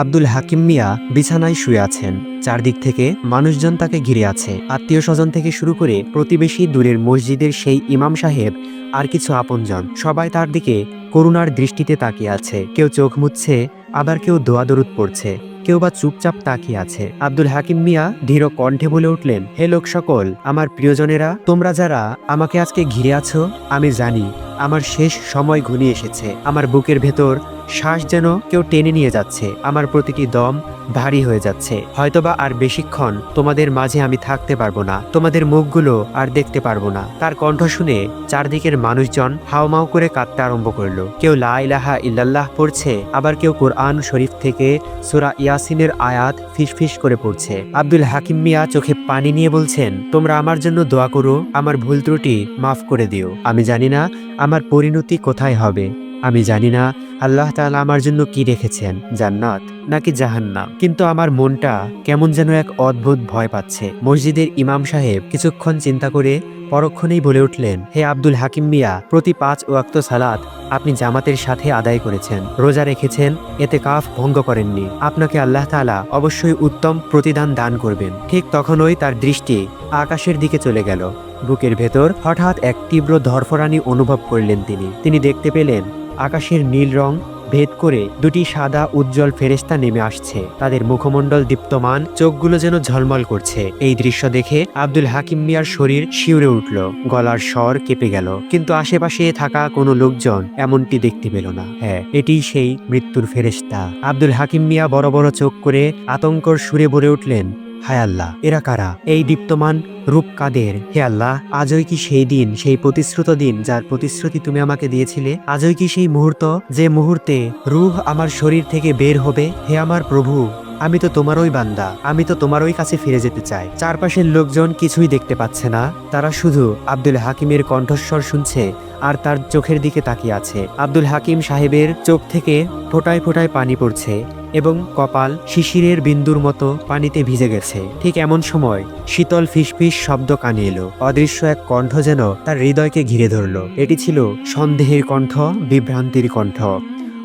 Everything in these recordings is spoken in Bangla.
আব্দুল হাকিম মিয়া বিছানায় শুয়ে আছেন। চারদিক থেকে মানুষজন তাকে ঘিরে আছে। আত্মীয় স্বজন থেকে শুরু করে প্রতিবেশী দূরের মসজিদের সেই ইমাম সাহেব আর কিছু আপনজন। সবাই তার দিকে করুণার দৃষ্টিতে তাকিয়ে আছে। কেউ চোখ মুছছে, আবার কেউ দোয়া দরুদ পড়ছে। কেউ বা চুপচাপ তাকিয়ে আছে। আব্দুল হাকিম মিয়া ধীর কণ্ঠে বলে উঠলেন, হে লোক সকল, আমার প্রিয়জনেরা, তোমরা যারা আমাকে আজকে ঘিরে আছো, আমি জানি, আমার শেষ সময় ঘনিয়ে এসেছে। আমার বুকের ভেতর শ্বাস যেন কেউ টেনে নিয়ে যাচ্ছে। আমার প্রতিটি দম ভারী হয়ে যাচ্ছে। হয়তোবা আর বেশিক্ষণ তোমাদের মাঝে আমি থাকতে পারব না। তোমাদের মুখগুলো আর দেখতে পারব না। তার কণ্ঠ শুনে চারদিকের মানুষজন হাওমাও করে কাঁদতে আরম্ভ করল। কেউ লা ইলাহা ইল্লাল্লাহ পড়ছে, আবার কেউ কোরআন শরীফ থেকে সুরা ইয়াসিনের আয়াত ফিসফিস করে পড়ছে। আব্দুল হাকিম মিয়া চোখে পানি নিয়ে বলছেন, তোমরা আমার জন্য দোয়া করো, আমার ভুল ত্রুটি মাফ করে দিও। আমি জানি না আমার পরিণতি কোথায় হবে। আমি জানি না আল্লাহ তাআলা আমার জন্য কি রেখেছেন, জান্নাত নাকি জাহান্নাম। কিন্তু আমার মনটা কেমন যেন এক অদ্ভুত ভয় পাচ্ছে। মসজিদের ইমাম সাহেব কিছুক্ষণ চিন্তা করে পরক্ষণেই বলে উঠলেন, হে আব্দুল হাকিম মিয়া, প্রতি পাঁচ ওয়াক্ত সালাত আপনি জামাতের সাথে আদায় করেছেন, রোজা রেখেছেন, এতে কাফ ভঙ্গ করেননি। আপনাকে আল্লাহ তাআলা অবশ্যই উত্তম প্রতিদান দান করবেন। ঠিক তখনই তার দৃষ্টি আকাশের দিকে চলে গেল। বুকের ভেতর হঠাৎ এক তীব্র ধরফরানি অনুভব করলেন তিনি। তিনি দেখতে পেলেন, আকাশের নীল রং ভেদ করে দুটি সাদা উজ্জ্বল ফেরেস্তা নেমে আসছে। তাদের মুখমণ্ডল দীপ্তমান, চোখগুলো যেন ঝলমল করছে। এই দৃশ্য দেখে আব্দুল হাকিম মিয়ার শরীর শিউরে উঠল, গলার স্বর কেঁপে গেল। কিন্তু আশেপাশে থাকা কোনো লোকজন এমনটি দেখতে পেল না। হ্যাঁ এটি সেই মৃত্যুর ফেরেস্তা আব্দুল হাকিম মিয়া বড় বড় চোখ করে আতঙ্কর সুরে বলে উঠলেন হায় আল্লাহ। এরা কারা? এই দীপ্তমান রূপ কাদের হে আল্লাহ, আজই কি সেই দিন, সেই প্রতিশ্রুত দিন যার প্রতিশ্রুতি তুমি আমাকে দিয়েছিলে? আজই কি সেই মুহূর্ত যে মুহূর্তে রূহ আমার শরীর থেকে বের হবে? হে আমার প্রভু, আমি তো তোমারই বান্দা, আমি তো তোমারই কাছে ফিরে যেতে চাই। চারপাশের লোকজন কিছুই দেখতে পাচ্ছে না। তারা শুধু আব্দুল হাকিমের কণ্ঠস্বর শুনছে। আর তার চোখের দিকে তাকিয়ে আছে। আব্দুল হাকিম সাহেবের চোখ থেকে ফোটায় ফোটায় পানি পড়ছে এবং কপাল শিশিরের বিন্দুর মতো পানিতে ভিজে গেছে। ঠিক এমন সময় শীতল ফিসফিস শব্দ কানে এলো। অদৃশ্য এক কণ্ঠ যেন তার হৃদয়কে ঘিরে ধরল। এটি ছিল সন্দেহের কণ্ঠ, বিভ্রান্তির কণ্ঠ।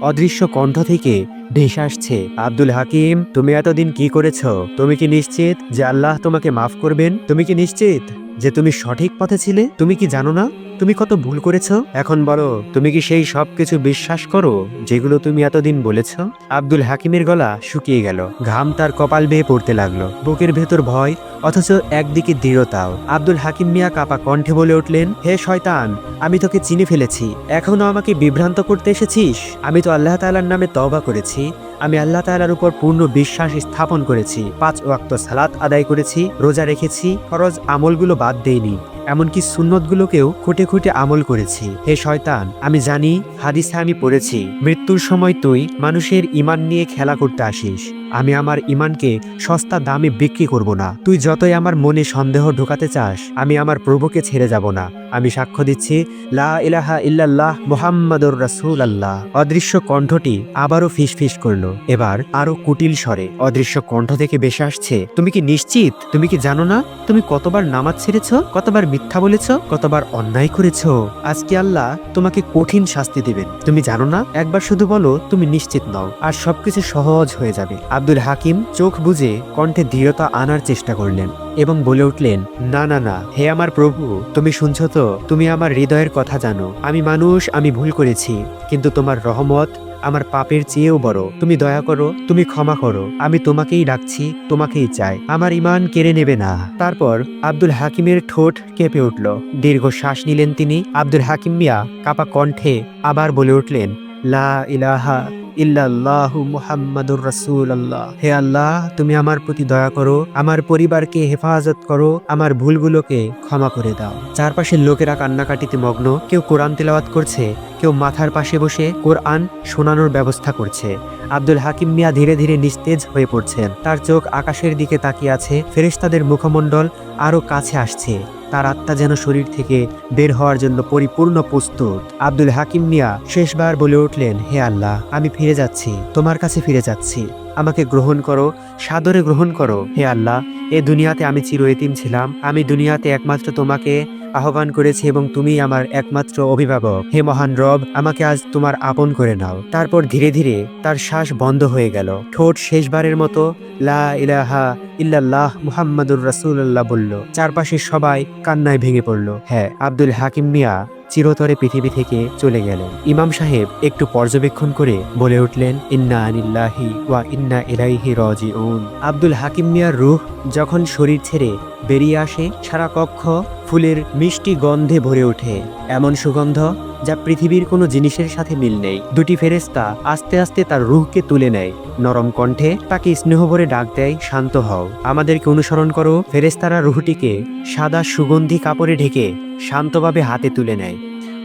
অদৃশ্য কণ্ঠ থেকে ভেসে আসছে, আব্দুল হাকিম, তুমি এতদিন কি করেছ? তুমি কি নিশ্চিত যে আল্লাহ তোমাকে মাফ করবেন? তুমি কি নিশ্চিত যে তুমি সঠিক পথে ছিলে? তুমি কি জানো না? তুমি কত ভুল করেছ? এখন বলো, তুমি কি সেই সব কিছু বিশ্বাস করো, যেগুলো তুমি এতদিন বলেছ? আব্দুল হাকিমের গলা শুকিয়ে গেল, ঘাম তার কপাল বেয়ে পড়তে লাগল। বুকের ভেতর ভয়, অথচ একদিকে দৃঢ়তাও। আব্দুল হাকিম মিয়া কাপা কণ্ঠে বলে উঠলেন, হে শয়তান, আমি তোকে চিনে ফেলেছি। এখনও আমাকে বিভ্রান্ত করতে এসেছিস? আমি তো আল্লাহ তাআলার নামে তবা করেছি। আমি আল্লাহ তাআলার উপর পূর্ণ বিশ্বাস স্থাপন করেছি। পাঁচ ওয়াক্ত সালাত আদায় করেছি, রোজা রেখেছি। ফরজ আমলগুলো বাদ দেইনি। এমনকি সুন্নতগুলোকেও খুঁটে খুঁটে আমল করেছি। হে শয়তান, আমি জানি, হাদিসে আমি পড়েছি, মৃত্যুর সময় তুই মানুষের ইমান নিয়ে খেলা করতে আসিস। আমি আমার ইমানকে সস্তা দামে বিক্রি করব না। তুই যতই আমার মনে সন্দেহ ঢোকাতে চাস, আমি আমার প্রভুকে ছেড়ে যাব না। আমি সাক্ষ্য দিচ্ছি, লা ইলাহা ইল্লাল্লাহ মুহাম্মাদুর রাসূল আল্লাহ অদৃশ্য কণ্ঠটি আবারও ফিসফিস করল। এবার আরও কুটিল স্বরে, অদৃশ্য কণ্ঠ থেকে বেশে আসছে। তুমি কি নিশ্চিত? তুমি কি জানো না? তুমি কতবার নামাজ ছেড়েছ? কতবার মিথ্যা বলেছ? কতবার অন্যায় করেছ? আজকে আল্লাহ তোমাকে কঠিন শাস্তি দিবেন। তুমি জানো না? একবার শুধু বলো, তুমি নিশ্চিত নও। আর সবকিছু সহজ হয়ে যাবে। আব্দুল হাকিম চোখ বুজে কণ্ঠে দৃঢ়তা আনার চেষ্টা করলেন এবং বলে উঠলেন, না না না, হে আমার প্রভু, তুমি শুনছো তো, তুমি আমার হৃদয়ের কথা জানো। আমি মানুষ, আমি ভুল করেছি, কিন্তু তোমার রহমত আমার পাপের চেয়েও বড়। তুমি দয়া করো, তুমি ক্ষমা করো। আমি তোমাকেই ডাকছি, তোমাকেই চাই। আমার ইমান কেড়ে নেবে না। তারপর আব্দুল হাকিমের ঠোঁট কেঁপে উঠল। দীর্ঘ শ্বাস নিলেন তিনি। আব্দুল হাকিম মিয়া কাপা কণ্ঠে আবার বলে উঠলেন, লা ইলাহা ইল্লাল্লাহু মুহাম্মাদুর রাসূলুল্লাহ। হে আল্লাহ, তুমি আমার প্রতি দয়া করো, আমার পরিবারকে হেফাজত করো, আমার ভুলগুলোকে ক্ষমা করে দাও। চারপাশের লোকেরা কান্নাকাটিতে মগ্ন, কেউ কোরআন তেলাওয়াত করছে, কেউ মাথার পাশে বসে কোরআন শোনানোর ব্যবস্থা করছে। আব্দুল হাকিম মিয়া ধীরে ধীরে নিস্তেজ হয়ে পড়ছেন। তার চোখ আকাশের দিকে তাকিয়ে আছে, ফেরেশতাদের মুখমণ্ডল আরও কাছে আসছে। তার আত্মা যেন শরীর থেকে বের হওয়ার জন্য পরিপূর্ণ প্রস্তুত। আব্দুল হাকিম মিয়া শেষবার বলে উঠলেন, হে আল্লাহ, আমি ফিরে যাচ্ছি, তোমার কাছে ফিরে যাচ্ছি। আমাকে গ্রহণ করো, সাদরে গ্রহণ করো। হে আল্লাহ, এ দুনিয়াতে আমি চির এতিম ছিলাম। আমি দুনিয়াতে একমাত্র তোমাকে আহ্বান করেছি এবং তুমি আমার একমাত্র অভিভাবক। হে মহান রব, আমাকে আজ তোমার আপন করে নাও। তারপর ধীরে ধীরে তার শ্বাস বন্ধ হয়ে গেল। ঠোঁট শেষবারের মতো, লা ইলাহা ইল্লাল্লাহ মুহাম্মাদুর রাসূলুল্লাহ বলল। চারপাশে সবাই কান্নায় ভেঙে পড়ল। হ্যাঁ আব্দুল হাকিম মিয়া চিরতরে পৃথিবী থেকে চলে গেলেন। ইমাম সাহেব একটু পর্যবেক্ষণ করে বলে উঠলেন, ইন্না আনিল্লাহি ওয়া ইন্না ইলাইহি রাজিউন। আব্দুল হাকিম মিয়ার রুহ যখন শরীর ছেড়ে বেরিয়ে আসে, সারা কক্ষ ফুলের মিষ্টি গন্ধে ভরে ওঠে। এমন সুগন্ধ যা পৃথিবীর কোনো জিনিসের সাথে মিল নেই। দুটি ফেরেস্তা আস্তে আস্তে তার রুহকে তুলে নেয়। নরম কণ্ঠে তাকে স্নেহ ভরে ডাক দেয়, শান্ত হও। আমাদেরকে অনুসরণ করো। ফেরেস্তারা রুহটিকে সাদা সুগন্ধি কাপড়ে ঢেকে শান্তভাবে হাতে তুলে নেয়।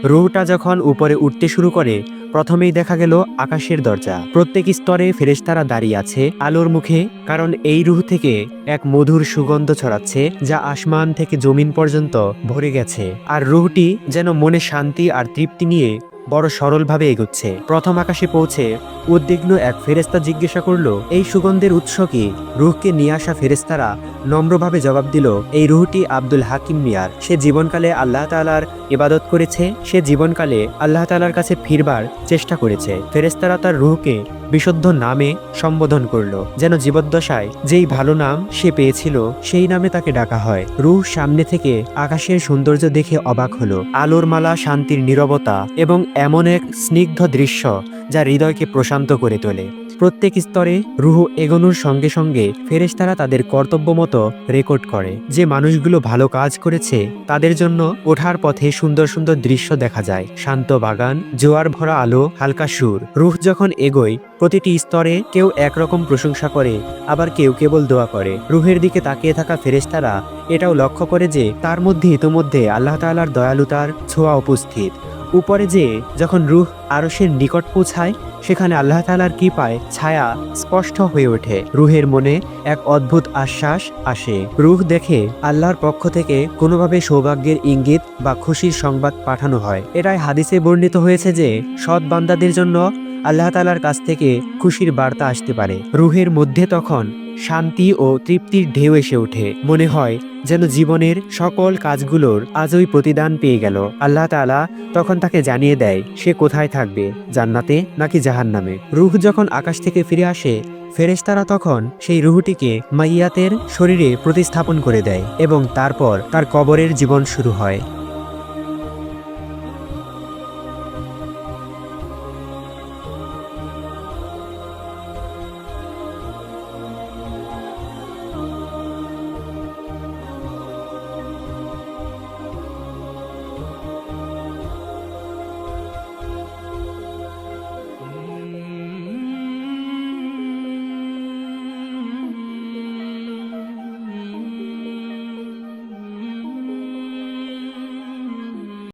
রুহটা যখন উপরে উঠতে শুরু করে, প্রথমেই দেখা গেল আকাশের দরজা। প্রত্যেক স্তরে ফেরেস্তারা দাঁড়িয়ে আছে আলোর মুখে, কারণ এই রুহ থেকে এক মধুর সুগন্ধ ছড়াচ্ছে যা আসমান থেকে জমিন পর্যন্ত ভরে গেছে। আর রুহটি যেন মনে শান্তি আর তৃপ্তি নিয়ে বড় সরলভাবে এগোচ্ছে। প্রথম আকাশে পৌঁছে উদ্বিগ্ন এক ফেরেস্তা জিজ্ঞাসা করল, এই সুগন্ধের উৎস কি? রুহকে নিয়ে আসা ফেরেস্তারা নম্রভাবে জবাব দিল, এই রুহটি আব্দুল হাকিম মিয়ার। সে জীবনকালে আল্লাহ তালার ইবাদত করেছে, সে জীবনকালে আল্লাহ তালার কাছে ফিরবার চেষ্টা করেছে। ফেরেস্তারা তার রুহকে বিশুদ্ধ নামে সম্বোধন করল, যেন জীবদ্দশায় যেই ভালো নাম সে পেয়েছিল, সেই নামে তাকে ডাকা হয়। রুহ সামনে থেকে আকাশের সৌন্দর্য দেখে অবাক হল। আলোর মালা শান্তির নিরবতা এবং এমন এক স্নিগ্ধ দৃশ্য যা হৃদয়কে প্রশান্ত করে তোলে। প্রত্যেক স্তরে রুহ এগোনোর সঙ্গে সঙ্গে ফেরেশতারা তাদের কর্তব্য মতো রেকর্ড করে। যে মানুষগুলো ভালো কাজ করেছে, তাদের জন্য ওঠার পথে সুন্দর সুন্দর দৃশ্য দেখা যায়। শান্ত বাগান, জোয়ার ভরা আলো, হালকা সুর। রুহ যখন এগোয়, প্রতিটি স্তরে কেউ একরকম প্রশংসা করে, আবার কেউ কেবল দোয়া করে। রুহের দিকে তাকিয়ে থাকা ফেরেশতারা এটাও লক্ষ্য করে যে তার মধ্যে ইতোমধ্যে আল্লাহ তাআলার দয়ালুতার ছোঁয়া উপস্থিত। উপরে যে যখন রুহ আরশের নিকট পৌঁছায়, সেখানে আল্লাহ তালার কৃপায় ছায়া স্পষ্ট হয়ে ওঠে। রুহের মনে এক অদ্ভুত আশ্বাস আসে। রুহ দেখে আল্লাহর পক্ষ থেকে কোনোভাবে সৌভাগ্যের ইঙ্গিত বা খুশির সংবাদ পাঠানো হয়। এটাই হাদিসে বর্ণিত হয়েছে যে, সৎ বান্দাদের জন্য আল্লাহ তালার কাছ থেকে খুশির বার্তা আসতে পারে। রুহের মধ্যে তখন শান্তি ও তৃপ্তির ঢেউ এসে ওঠে। মনে হয় যেন জীবনের সকল কাজগুলোর আজই প্রতিদান পেয়ে গেল। আল্লাহ তাআলা তখন তাকে জানিয়ে দেয়, সে কোথায় থাকবে, জান্নাতে নাকি জাহান্নামে? রুহ যখন আকাশ থেকে ফিরে আসে, ফেরেশতারা তখন সেই রুহটিকে মাইয়াতের শরীরে প্রতিস্থাপন করে দেয় এবং তারপর তার কবরের জীবন শুরু হয়।